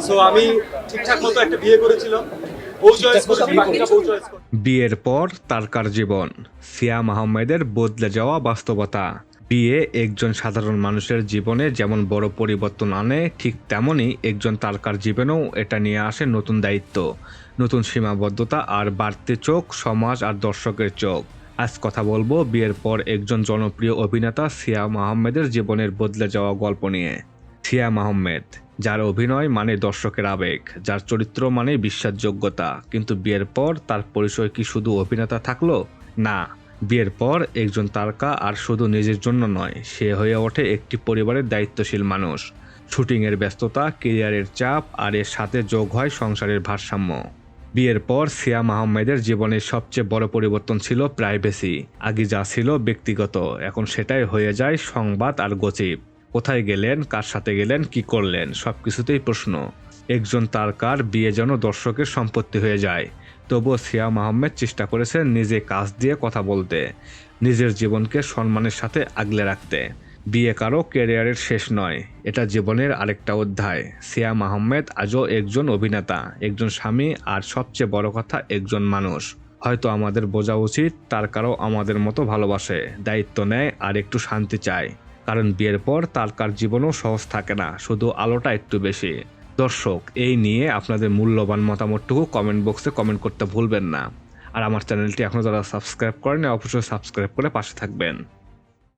So আমি ঠিকঠাক মতো একটা বিয়ে করেছিলাম। বিয়ের পর তারকার জীবন সিয়াম আহমেদের বদলে যাওয়া বাস্তবতা। বিয়ে একজন সাধারণ মানুষের জীবনে যেমন বড় পরিবর্তন আনে ঠিক তেমনই একজন তারকার জীবনেও এটা নিয়ে আসে নতুন দায়িত্ব নতুন সীমাবদ্ধতা আর বাড়তি চোখ সমাজ আর দর্শকের চোখ। আজ কথা বলব বিয়ের পর একজন জনপ্রিয় অভিনেতা সিয়াম আহমেদের জীবনের বদলে যাওয়া গল্প নিয়ে। সিয়াম আহমেদ যার অভিনয় মানে দর্শকের আবেগ, যার চরিত্র মানে বিশ্বাসযোগ্যতা। কিন্তু বিয়ের পর তার পরিচয় কি শুধু অভিনেতা থাকল? না, বিয়ের পর একজন তারকা আর শুধু নিজের জন্য নয়, সে হয়ে ওঠে একটি পরিবারের দায়িত্বশীল মানুষ। শুটিংয়ের ব্যস্ততা কেরিয়ারের চাপ আর এর সাথে যোগ হয় সংসারের ভারসাম্য। বিয়ের পর সিয়াম আহমেদের জীবনের সবচেয়ে বড় পরিবর্তন ছিল প্রাইভেসি। আগে যা ছিল ব্যক্তিগত, এখন সেটাই হয়ে যায় সংবাদ আর গচিপ কোথায় গেলেন, কার সাথে গেলেন, কি করলেন সব কিছুতেই প্রশ্ন। একজন তারকার বিয়ে যেন দর্শকের সম্পত্তি হয়ে যায়। তবুও সিয়াম আহমেদ চেষ্টা করেছেন নিজে কাজ দিয়ে কথা বলতে, নিজের জীবনকে সম্মানের সাথে আগলে রাখতে। বিয়ে কারও ক্যারিয়ারের শেষ নয়, এটা জীবনের আরেকটা অধ্যায়। সিয়াম আহমেদ আজও একজন অভিনেতা, একজন স্বামী, আর সবচেয়ে বড় কথা, একজন মানুষ। হয়তো আমাদের বোঝা উচিত, তার কারও আমাদের মতো ভালোবাসে, দায়িত্ব নেয়, আর একটু শান্তি চায়। কারণ বিয়ের পর তার কার জীবনও সহজ থাকে না, শুধু আলোটা একটু বেশি। দর্শক, এই নিয়ে আপনাদের মূল্যবান মতামতটুকু কমেন্ট বক্সে কমেন্ট করতে ভুলবেন না। আর আমার চ্যানেলটি এখনও যারা সাবস্ক্রাইব করেন অবশ্যই সাবস্ক্রাইব করে পাশে থাকবেন।